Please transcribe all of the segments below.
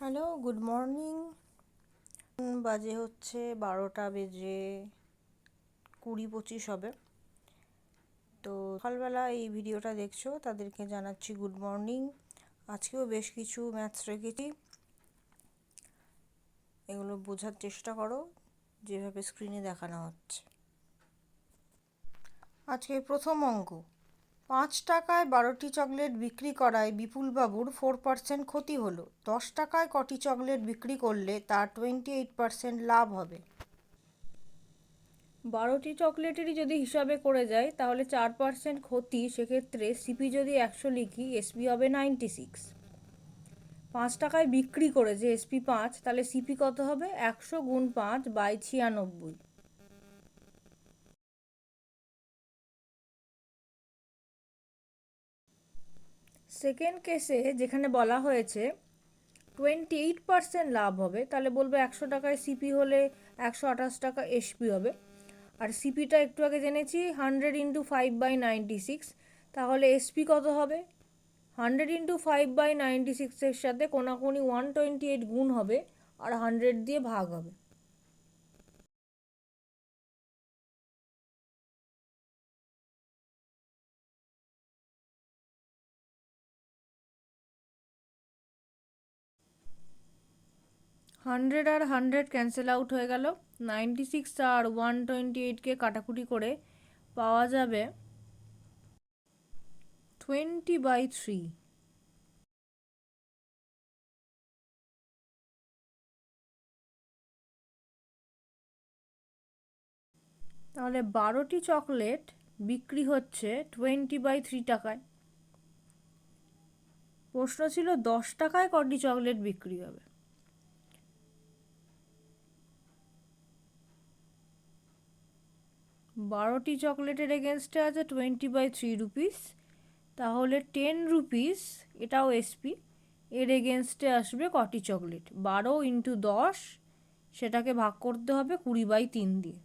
Hello, good morning. বাজে হচ্ছে বারোটা বেজে কুড়ি পঁচিশ হবে। তো সকালবেলা এই ভিডিওটা দেখছ, তাদেরকে জানাচ্ছি গুড মর্নিং। আজকেও বেশ কিছু ম্যাথস রেখেছি। এগুলো বোঝার চেষ্টা করো, যেভাবে স্ক্রিনে দেখানো হচ্ছে। আজকে প্রথম অঙ্ক। পাঁচ টাকায় বারোটি চকলেট বিক্রি করায় বিপুলবাবুর ফোর পার্সেন্ট ক্ষতি হলো। দশ টাকায় কটি চকলেট বিক্রি করলে তার টোয়েন্টি এইট পার্সেন্ট লাভ হবে। বারোটি চকলেটেরই যদি হিসাবে করে যায়, তাহলে চার পার্সেন্ট ক্ষতি সেক্ষেত্রে সিপি যদি একশো লিখি, এসপি হবে নাইনটি সিক্স। পাঁচ টাকায় বিক্রি করেছে এসপি পাঁচ, তাহলে সিপি কত হবে? একশো গুণ পাঁচ বাই ছিয়ানব্বই। সেকেন্ড কেসে যেখানে বলা হয়েছে টোয়েন্টি এইট পার্সেন্ট লাভ হবে, তাহলে বলব একশো টাকায় সিপি হলে একশো আঠাশ টাকা এসপি হবে। আর সিপিটা একটু আগে জেনেছি hundred into five by ninety six তাহলে এসপি কত হবে? Hundred into five by ninety সিক্সের সাথে কোনাকুনি ওয়ান টোয়েন্টি এইট গুণ হবে, আর হান্ড্রেড দিয়ে ভাগ হবে। হান্ড্রেড আর হান্ড্রেড ক্যান্সেল আউট হয়ে গেল। নাইনটি সিক্স আর ওয়ান টোয়েন্টি এইটকে কাটাকুটি করে পাওয়া যাবে টোয়েন্টি বাই থ্রি। তাহলে বারোটি চকলেট বিক্রি হচ্ছে টোয়েন্টি বাই থ্রি টাকায়। প্রশ্ন ছিল দশ টাকায় কটি চকলেট বিক্রি হবে? বারোটি চকলেটের এগেনস্টে আছে টোয়েন্টি বাই থ্রি রুপিস তাহলে টেন রুপিস এটাও এসপি এর এগেনস্টে আসবে কটি চকলেট? বারো ইন্টু দশ, সেটাকে ভাগ করতে হবে কুড়ি বাই তিন দিয়ে।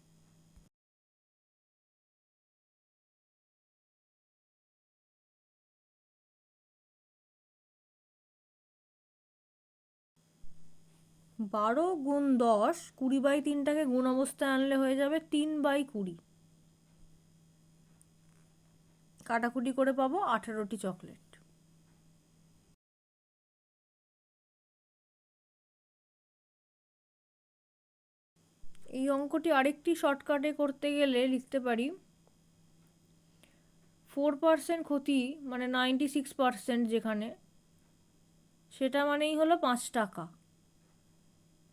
বারো গুণ দশ, কুড়ি বাই তিনটাকে গুণ অবস্থায় আনলে হয়ে যাবে তিন বাই কুড়ি। কাটাকুটি করে পাবো আঠেরোটি চকলেট। এই অঙ্কটি আরেকটি শর্টকাটে করতে গেলে লিখতে পারি, ফোর পার্সেন্ট ক্ষতি মানে নাইনটি সিক্স পার্সেন্ট যেখানে, সেটা মানেই হলো পাঁচ টাকা।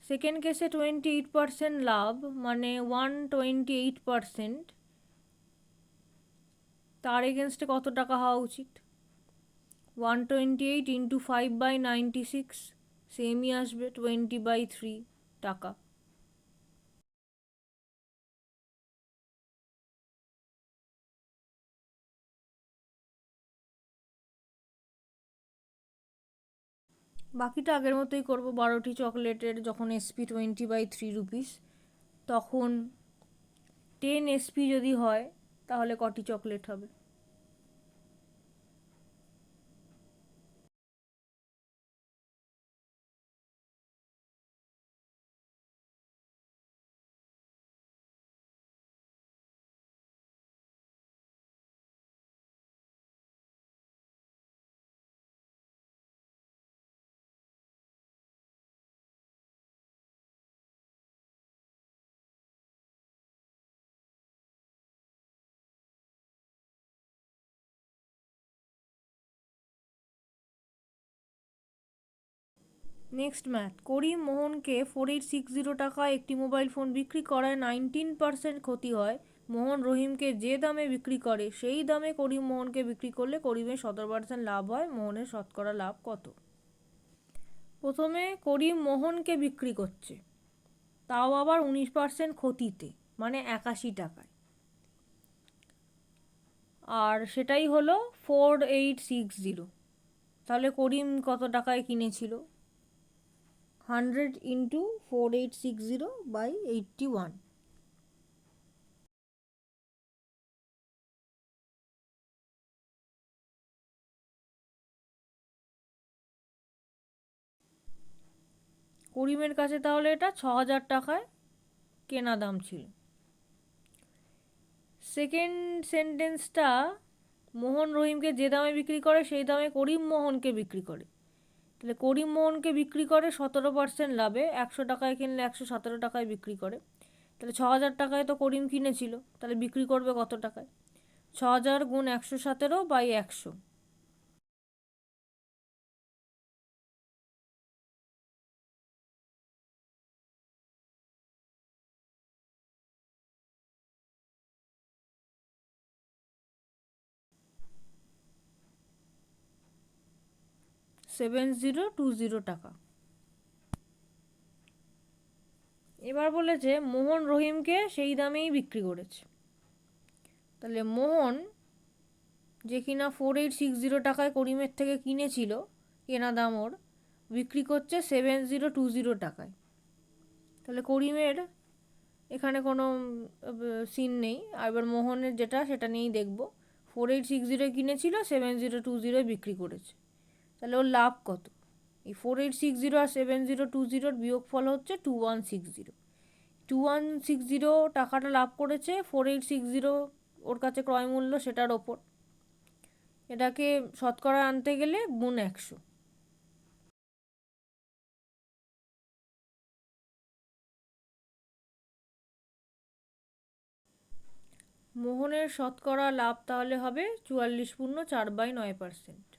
সেকেন্ড কেসে টোয়েন্টি এইট পার্সেন্ট লাভ মানে ওয়ান টোয়েন্টি এইট পার্সেন্ট। তার এগেনস্টে কত টাকা হওয়া উচিত? One twenty eight into five by ninety six সেমই আসবে টোয়েন্টি বাই থ্রি টাকা। বাকিটা আগের মতোই করব, বারোটি চকলেটের যখন SP twenty by three rupees তখন টেন এসপি যদি হয় তাহলে কটি চকলেট হবে? নেক্সট ম্যাথ করিম মোহনকে ফোর এইট সিক্স জিরো টাকায় একটি মোবাইল ফোন বিক্রি করায় নাইনটিন পার্সেন্ট ক্ষতি হয়। মোহন রহিমকে যে দামে বিক্রি করে, সেই দামে করিম মোহনকে বিক্রি করলে করিমের সতেরো পার্সেন্ট লাভ হয়, মোহনের শতকরা লাভ কত? প্রথমে করিম মোহনকে বিক্রি করছে, তাও আবার উনিশ পার্সেন্ট ক্ষতিতে মানে একাশি টাকায়। আর সেটাই হলো ফোর এইট সিক্স জিরো তাহলে করিম কত টাকায় কিনেছিল? Hundred into four eight six zero by eighty one করিমের কাছে তাহলে এটা ছ হাজার টাকায় কেনা দাম ছিল। সেকেন্ড সেন্টেন্সটা মোহন রহিমকে যে দামে বিক্রি করে, সেই দামে করিম মোহনকে বিক্রি করে। তাহলে করিম মোহনকে বিক্রি করে সতেরো পার্সেন্ট লাভে, একশো টাকায় কিনলে একশো সতেরো টাকায় বিক্রি করে। তাহলে ছ হাজার টাকায় তো করিম কিনেছিল, তাহলে বিক্রি করবে কত টাকায়? ছ হাজার গুণ একশো সতেরো বাই একশো। সেভেন জিরো টু জিরো টাকা। এবার বলেছে, মোহন রহিমকে সেই দামেই বিক্রি করেছে। তাহলে মোহন যে কিনা ফোর এইট সিক্স জিরো টাকায় করিমের থেকে কিনেছিল, কেনা দাম ওর, বিক্রি করছে সেভেন জিরো টু জিরো টাকায়। তাহলে করিমের এখানে কোনো সিন নেই। আর এবার মোহনের যেটা, সেটা নিয়েই দেখব। ফোর এইট সিক্স জিরো কিনেছিল সেভেন জিরো টু জিরোয় বিক্রি করেছে। তাহলে ওর লাভ কত? এই ফোর এইট সিক্স জিরো আর সেভেন জিরো টু জিরোর বিয়োগ ফল হচ্ছে two one six zero two one six zero টাকাটা লাভ করেছে ফোর এইট সিক্স জিরো ওর কাছে ক্রয় মূল্য সেটার ওপর। এটাকে শতকরা আনতে গেলে গুণ একশো। মোহনের শতকরা লাভ তাহলে হবে চুয়াল্লিশ পূর্ণ চার বাই নয় পার্সেন্ট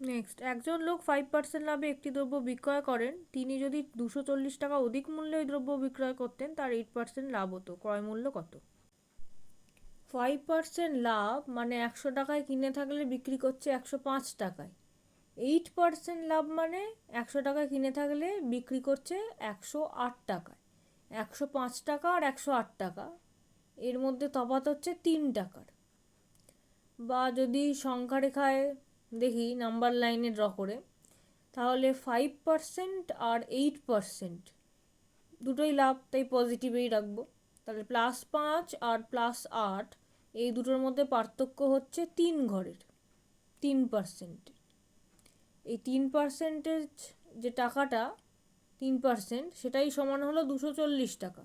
নেক্সট একজন লোক ফাইভ পার্সেন্ট লাভে একটি দ্রব্য বিক্রয় করেন। তিনি যদি দুশো চল্লিশ টাকা অধিক মূল্যে ওই দ্রব্য বিক্রয় করতেন, তার এইট পার্সেন্ট লাভ হতো। ক্রয় মূল্য কত? ফাইভ পার্সেন্ট লাভ মানে একশো টাকায় কিনে থাকলে বিক্রি করছে একশো পাঁচ টাকায়। এইট পার্সেন্ট লাভ মানে একশো টাকায় কিনে থাকলে বিক্রি করছে একশো আট টাকায়। একশো পাঁচ টাকা আর একশো আট টাকা। এর মধ্যে তফাৎ হচ্ছে তিন টাকার। বা যদি সংখ্যা রেখায় দেখি নাম্বার লাইনে ড্র করে। তাহলে ফাইভ পার্সেন্ট আর এইট পার্সেন্ট দুটোই লাভ, তাই পজিটিভেই রাখব। তাহলে প্লাস পাঁচ আর প্লাস আট, এই দুটোর মধ্যে পার্থক্য হচ্ছে তিন ঘরের, তিন পার্সেন্ট এই তিন পার্সেন্টেজ যে টাকাটা, তিন পার্সেন্ট সেটাই সমান হলো দুশো চল্লিশ টাকা।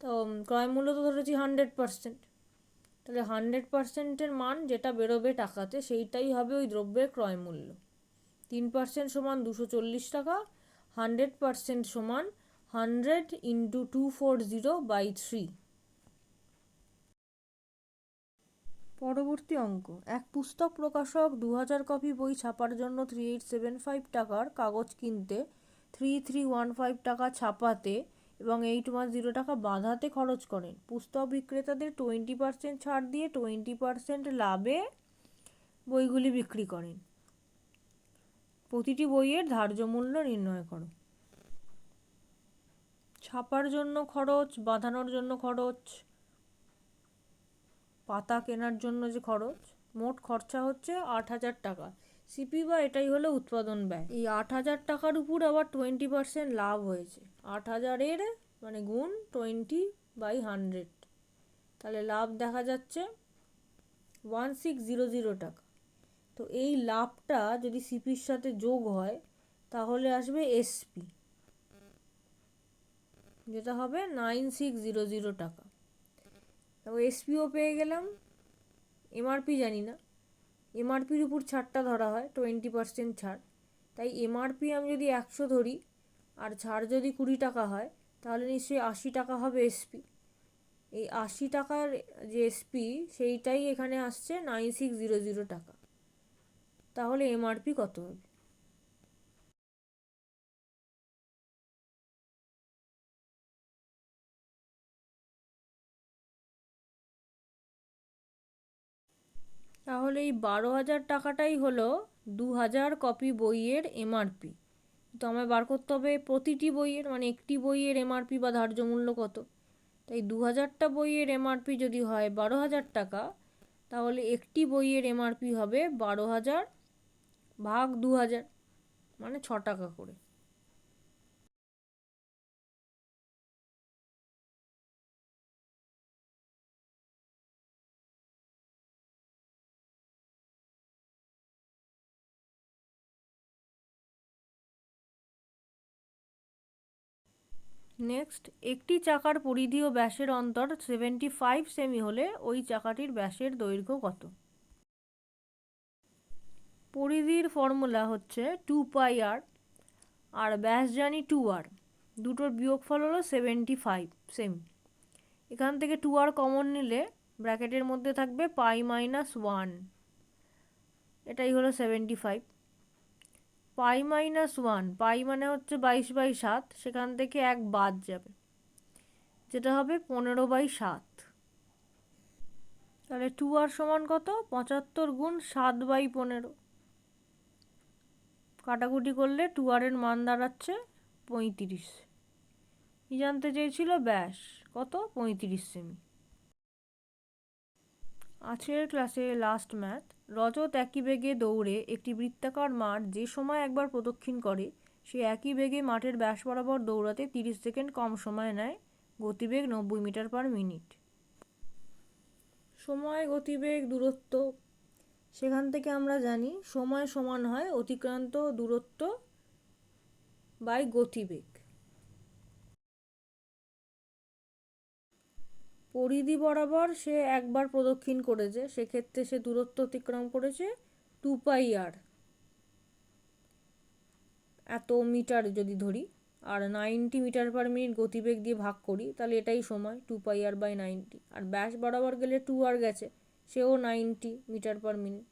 তো ক্রয় মূল্য তো ধরেছি হান্ড্রেড পার্সেন্ট তাহলে হান্ড্রেড পার্সেন্টের মান যেটা বেরোবে টাকাতে সেইটাই হবে ওই দ্রব্যের ক্রয় মূল্য। তিন পার্সেন্ট সমান দুশো চল্লিশ টাকা হান্ড্রেড পার্সেন্ট সমান hundred into two four zero by three পরবর্তী অঙ্ক, এক পুস্তক প্রকাশক দু হাজার কপি বই ছাপার জন্য থ্রি এইট সেভেন ফাইভ টাকার কাগজ কিনতে থ্রি থ্রি ওয়ান ফাইভ টাকা ছাপাতে এবং এইট ওয়ান জিরো টাকা বাঁধাতে খরচ করেন। পুস্তক বিক্রেতাদের টোয়েন্টি পার্সেন্ট ছাড় দিয়ে টোয়েন্টি পার্সেন্ট লাভে বইগুলি বিক্রি করেন। প্রতিটি বইয়ের ধার্য মূল্য নির্ণয় করো। ছাপার জন্য খরচ, বাঁধানোর জন্য খরচ, পাতা কেনার জন্য যে খরচ, মোট খরচা হচ্ছে আট হাজার টাকা। সিপি বা এটাই হলো উৎপাদন ব্যয়। এই আট হাজার টাকার উপর আবার টোয়েন্টি পার্সেন্ট লাভ হয়েছে। আট হাজারের মানে গুণ টোয়েন্টি বাই হান্ড্রেড তাহলে লাভ দেখা যাচ্ছে ওয়ান সিক্স জিরো জিরো টাকা। তো এই লাভটা যদি সিপির সাথে যোগ হয়, তাহলে আসবে এসপি যেটা হবে নাইন সিক্স জিরো জিরো টাকা। তো এসপিও পেয়ে গেলাম। এমআরপি জানি না। এমআরপির উপর ছাড়টা ধরা হয় টোয়েন্টি পার্সেন্ট ছাড়। তাই এমআরপি আমি যদি একশো ধরি, আর ছাড় যদি কুড়ি টাকা হয়, তাহলে নিশ্চয়ই আশি টাকা হবে এসপি এই আশি টাকার যে এসপি সেইটাই এখানে আসছে নাইন সিক্স জিরো জিরো টাকা। তাহলে এমআরপি কত হবে? তাহলে এই বারো হাজার টাকাটাই হলো দু হাজার কপি বইয়ের এমআরপি তো আমায় বার করতে হবে প্রতিটি বইয়ের মানে একটি বইয়ের এমআরপি বা ধার্য মূল্য কত? তাই দু হাজারটা বইয়ের এমআরপি যদি হয় বারো হাজার টাকা, তাহলে একটি বইয়ের এমআরপি হবে বারো হাজার ভাগ দু হাজার মানে ছ টাকা করে। নেক্সট একটি চাকার পরিধি ও ব্যাসের অন্তর সেভেন্টি ফাইভ সেমি হলে ওই চাকাটির ব্যাসের দৈর্ঘ্য কত? পরিধির ফর্মুলা হচ্ছে টু পাই আর আর ব্যাস জানি টু আর দুটোর বিয়োগফল হলো সেভেন্টি ফাইভ সেমি এখান থেকে টু আর কমন নিলে ব্র্যাকেটের মধ্যে থাকবে পাই মাইনাস ওয়ান এটাই হলো seventy five pi minus one, pi মানে হচ্ছে বাইশ বাই সাত, সেখান থেকে এক বাদ যাবে। যেটা হবে পনেরো বাই সাত। তাহলে টু আর সমান কত? পঁচাত্তর গুণ সাত বাই পনেরো। কাটাকুটি করলে টু আর এর মান দাঁড়াচ্ছে পঁয়ত্রিশ। জানতে চেয়েছিল? ব্যাস, কত? পঁয়ত্রিশ সেমি আজকের ক্লাসে লাস্ট ম্যাথ রজত একই বেগে দৌড়ে একটি বৃত্তাকার মাঠ যে সময় একবার প্রদক্ষিণ করে, সে একই বেগে মাঠের ব্যাস বরাবর দৌড়াতে তিরিশ সেকেন্ড কম সময় নেয়, গতিবেগ নব্বই মিটার পার মিনিট। সময়, গতিবেগ, দূরত্ব। সেখান থেকে আমরা জানি সময় সমান হয় অতিক্রান্ত দূরত্ব বাই গতিবেগ। পরিধি বরাবর সে একবার প্রদক্ষিণ করেছে, সেক্ষেত্রে সে দূরত্ব অতিক্রম করেছে টু পাই আর এত মিটার যদি ধরি, আর নাইনটি মিটার পার মিনিট গতিবেগ দিয়ে ভাগ করি, তাহলে এটাই সময় টু পাই আর বাই নাইনটি আর ব্যাস বরাবর গেলে টু আর গেছে, সেও নাইনটি মিটার পার মিনিট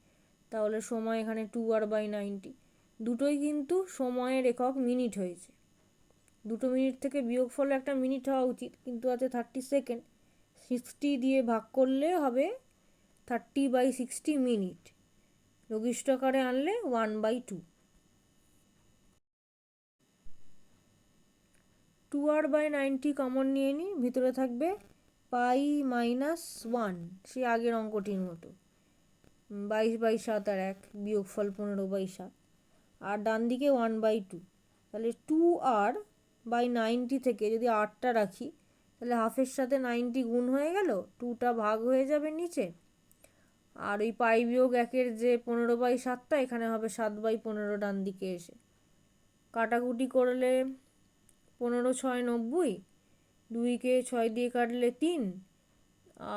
তাহলে সময় এখানে টু আর বাই নাইনটি দুটোই কিন্তু সময়ের একক মিনিট হয়েছে। দুটো মিনিট থেকে বিয়োগ ফলে একটা মিনিট হওয়া উচিত, কিন্তু আছে থার্টি সেকেন্ড সিক্সটি দিয়ে ভাগ করলে হবে থার্টি বাই সিক্সটি মিনিট। লঘিষ্ঠ আকারে আনলে ওয়ান বাই টু টু আর বাই নাইনটি কমন নিয়ে নিই ভিতরে থাকবে পাই মাইনাস ওয়ান সে আগের অঙ্কটির মতো। বাইশ বাই সাত আর এক, বিয়োগফল পনেরো বাই সাত। আর ডান দিকে ওয়ান বাই টু তাহলে টু আর বাই নাইনটি থেকে যদি আটটা রাখি তাহলে হাফের সাথে নাইনটি গুণ হয়ে গেল টুটা ভাগ হয়ে যাবে নিচে। আর ওই পাই বিয়োগ একের যে পনেরো বাই সাতটা, এখানে হবে সাত বাই পনেরো ডান দিকে এসে। কাটাকুটি করলে পনেরো, ছয়, নব্বই দুইকে ছয় দিয়ে কাটলে তিন,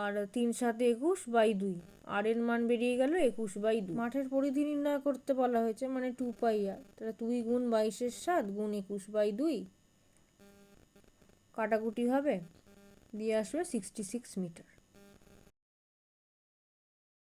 আর তিন সাথে একুশ বাই দুই। আর এর মান বেরিয়ে গেল একুশ বাই দুই। মাঠের পরিধি নির্ণয় করতে বলা হয়েছে মানে টু পাই আর। তাহলে দুই গুণ বাইশের সাত গুণ একুশ বাই দুই। কাটাকুটি হবে। দিয়ে আসবে সিক্সটি সিক্স মিটার